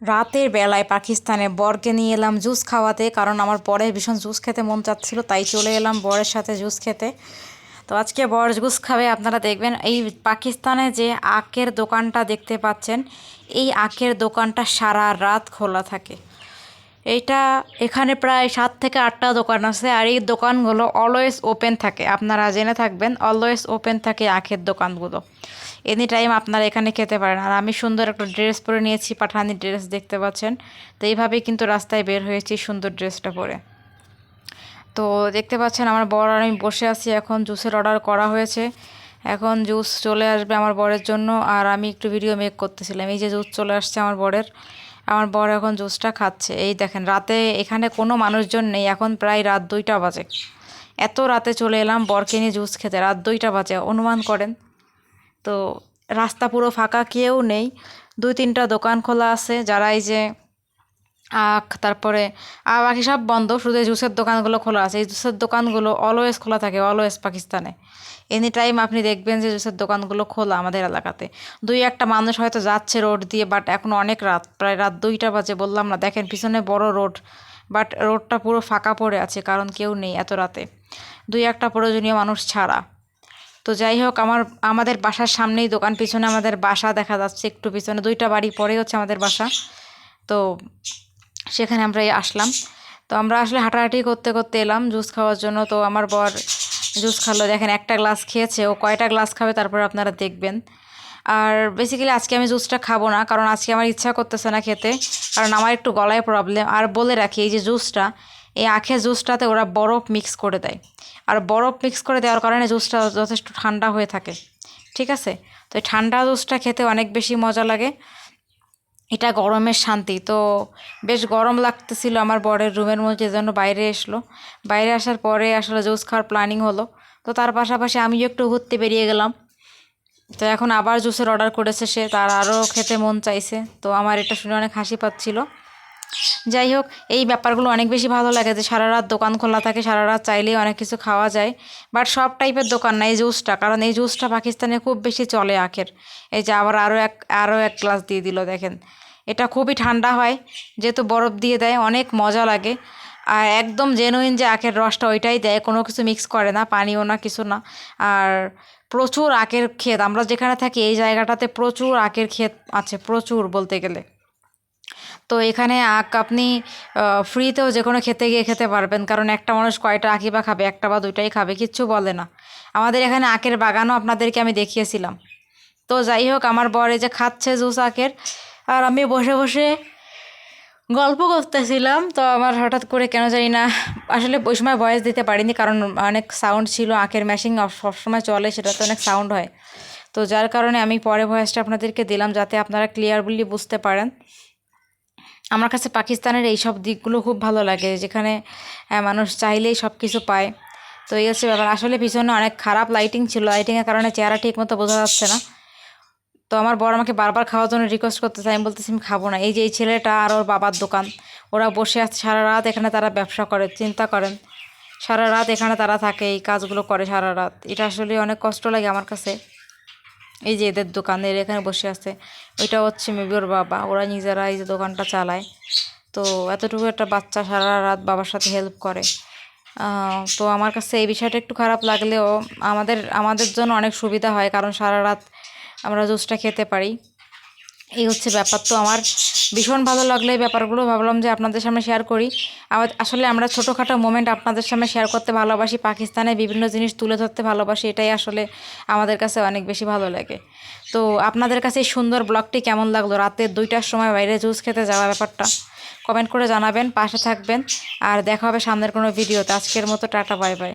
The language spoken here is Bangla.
রাতের বেলায় পাকিস্তানে বরকে নিয়ে এলাম জুস খাওয়াতে, কারণ আমার বরের ভীষণ জুস খেতে মন চাচ্ছিল, তাই চলে এলাম বরের সাথে জুস খেতে। তো আজকে বর জুস খাবে, আপনারা দেখবেন, এই পাকিস্তানে যে আখের দোকানটা দেখতে পাচ্ছেন, এই আখের দোকানটা সারা রাত খোলা থাকে। এইটা এখানে প্রায় সাত থেকে আটটা দোকান আছে, আর এই দোকানগুলো অলওয়েজ ওপেন থাকে। আপনারা জেনে থাকবেন, অলওয়েজ ওপেন থাকে আখের দোকানগুলো। এনি টাইম আপনারা এখানে খেতে পারেন। আর আমি সুন্দর একটা ড্রেস পরে নিয়েছি, পাঠানি ড্রেস দেখতে পাচ্ছেন। তো এইভাবেই কিন্তু রাস্তায় বের হয়েছি সুন্দর ড্রেসটা পরে। তো দেখতে পাচ্ছেন আমার বর আর আমি বসে আছি এখন জুসের অর্ডার করা হয়েছে। এখন জুস চলে আসবে আমার বরের জন্য, আর আমি একটু ভিডিও মেক করতেছিলাম। এই যে জুস চলে আসছে আমার বরের। আমার বর এখন জুসটা খাচ্ছে। এই দেখেন, রাতে এখানে কোনো মানুষজন নেই। এখন প্রায় রাত দুইটা বাজে। এত রাতে চলে এলাম বরকে নিয়ে জুস খেতে। রাত দুইটা বাজে, অনুমান করেন। তো রাস্তা পুরো ফাঁকা, কেউ নেই। দুই তিনটা দোকান খোলা আছে, যারা এই যে আখ, তারপরে আর বাকি সব বন্ধ, শুধু জুসের দোকানগুলো খোলা আছে। এই জুসের দোকানগুলো অলওয়েজ খোলা থাকে অলওয়েজ পাকিস্তানে। এনি টাইম আপনি দেখবেন যে জুসের দোকানগুলো খোলা আমাদের এলাকাতে। দুই একটা মানুষ হয়তো যাচ্ছে রোড দিয়ে বাট এখন অনেক রাত, প্রায় রাত দুইটা বাজে বললাম না। দেখেন, পিছনে বড় রোড বাট রোডটা পুরো ফাঁকা পড়ে আছে, কারণ কেউ নেই এত রাতে। দুই একটা প্রয়োজনীয় মানুষ ছাড়া। তো যাই হোক, আমার, আমাদের বাসার সামনেই দোকান, পিছনে আমাদের বাসা দেখা যাচ্ছে, একটু পিছনে দুইটা বাড়ি, পরে হচ্ছে আমাদের বাসা। তো সেখানে আমরা আসলাম। তো আমরা আসলে হাঁটাহাঁটি করতে করতে এলাম জুস খাওয়ার জন্য। তো আমার বর জুস খালো। দেখেন, একটা গ্লাস খেয়েছে, ও কয়টা গ্লাস খাবে তারপর আপনারা দেখবেন। আর বেসিক্যালি আজকে আমি জুসটা খাব না, কারণ আজকে আমার ইচ্ছা করতেছে না খেতে। কারণ আমার একটু গলায় প্রবলেম আর বলে রাখি, এই যে জুসটা এই আখের জুসটাতে ওরা বরফ মিক্স করে দেয়। আর বরফ মিক্স করে দেওয়ার কারণে জুসটা যথেষ্ট ঠান্ডা হয়ে থাকে। ঠিক আছে? তো ঠান্ডা জুসটা খেতে অনেক বেশি মজা লাগে। এটা গরমের শান্তি। তো বেশ গরম লাগতেছিল আমার বরের রুমের মধ্যে জন্য বাইরে এসলো। বাইরে আসার পরে আসলে জুস খাওয়ার প্ল্যানিং হলো। তো তার পাশাপাশি আমিও একটু ঘুরতে বেরিয়ে গেলাম। তো এখন আবার জুসের অর্ডার করেছে সে। তার আরও খেতে মন চাইছে। তো আমার এটা শুনে অনেক হাসি পাচ্ছিল। যাই হোক, এই ব্যাপারগুলো অনেক বেশি ভালো লাগে যে সারা রাত দোকান খোলা থাকে, সারা রাত চাইলেই অনেক কিছু খাওয়া যায়। বাট সব টাইপের দোকান না, এই জুসটা। কারণ এই জুসটা পাকিস্তানে খুব বেশি চলে আখের। এই যে আবার আরও এক আরও এক গ্লাস দিয়ে দিল, দেখেন। এটা খুবই ঠান্ডা হয়, যেহেতু বরফ দিয়ে দেয়, অনেক মজা লাগে। আর একদম জেনুইন যে আখের রসটা, ওইটাই দেয়, কোনো কিছু মিক্স করে না, পানিও না, কিছু না। আর প্রচুর আখের ক্ষেত, আমরা যেখানে থাকি, এই জায়গাটাতে প্রচুর আখের ক্ষেত আছে, প্রচুর বলতে গেলে। তো এখানে আখ আপনি ফ্রিতেও যে কোনো খেতে গিয়ে খেতে পারবেন। কারণ একটা মানুষ কয়টা আঁকি বা খাবে, একটা বা দুইটাই খাবে, কিচ্ছু বলে না। আমাদের এখানে আখের বাগানও আপনাদেরকে আমি দেখিয়েছিলাম। তো যাই হোক, আমার বর এই যে খাচ্ছে জুস আখের, আর আমি বসে বসে গল্প করতেছিলাম। তো আমার হঠাৎ করে কেন জানি না, আসলে ওই সময় ভয়েস দিতে পারিনি, কারণ অনেক সাউন্ড ছিল, আখের মেশিন সবসময় চলে, সেটাতে অনেক সাউন্ড হয়। তো যার কারণে আমি পরে ভয়েসটা আপনাদেরকে দিলাম, যাতে আপনারা ক্লিয়ারলি বুঝতে পারেন। আমার কাছে পাকিস্তানের এই সব দিকগুলো খুব ভালো লাগে, যেখানে মানুষ চাইলেই সব কিছু পায়। তো এই হচ্ছে ব্যাপার। আসলে পিছনে অনেক খারাপ লাইটিং ছিল। লাইটিংয়ের কারণে চেহারা ঠিক মতো বোঝা যাচ্ছে না। তো আমার বড় আমাকে বারবার খাওয়ার জন্য রিকোয়েস্ট করতেছে। আমি বলতেছি, আমি খাব না। এই যে, এই ছেলেটা আর ওর বাবার দোকান। ওরা বসে আছে। সারা রাত এখানে তারা ব্যবসা করে, চিন্তা করেন। সারা রাত এখানে তারা থাকে, এই কাজগুলো করে সারা রাত। এটা আসলে অনেক কষ্ট লাগে আমার কাছে। এই যে এদের দোকানের এখানে বসে আছে, ওইটা হচ্ছে মেবি ওর বাবা। ওরা নিজেরা এই যে দোকানটা চালায়। তো এতটুকু একটা বাচ্চা সারা রাত বাবার সাথে হেল্প করে। তো আমার কাছে এই বিষয়টা একটু খারাপ লাগলেও আমাদের আমাদের জন্য অনেক সুবিধা হয়, কারণ সারা রাত আমরা জুসটা খেতে পারি। এই হচ্ছে ব্যাপার। তো আমার ভীষণ ভালো লাগল এই ব্যাপারগুলো। ভাবলাম যে আপনাদের সামনে শেয়ার করি। আবার আসলে আমরা ছোটোখাটো মোমেন্ট আপনাদের সামনে শেয়ার করতে ভালোবাসি। পাকিস্তানে বিভিন্ন জিনিস তুলে ধরতে ভালোবাসি। এটাই আসলে আমাদের কাছে অনেক বেশি ভালো লাগে। তো আপনাদের কাছে এই সুন্দর ব্লগটি কেমন লাগল? রাতের দুইটার সময় বাইরে জুস খেতে যাওয়া ব্যাপারটা কমেন্ট করে জানাবেন, পাশে থাকবেন। আর দেখা হবে সামনের কোনো ভিডিওতে আজকের মতো টাটা বাই বাই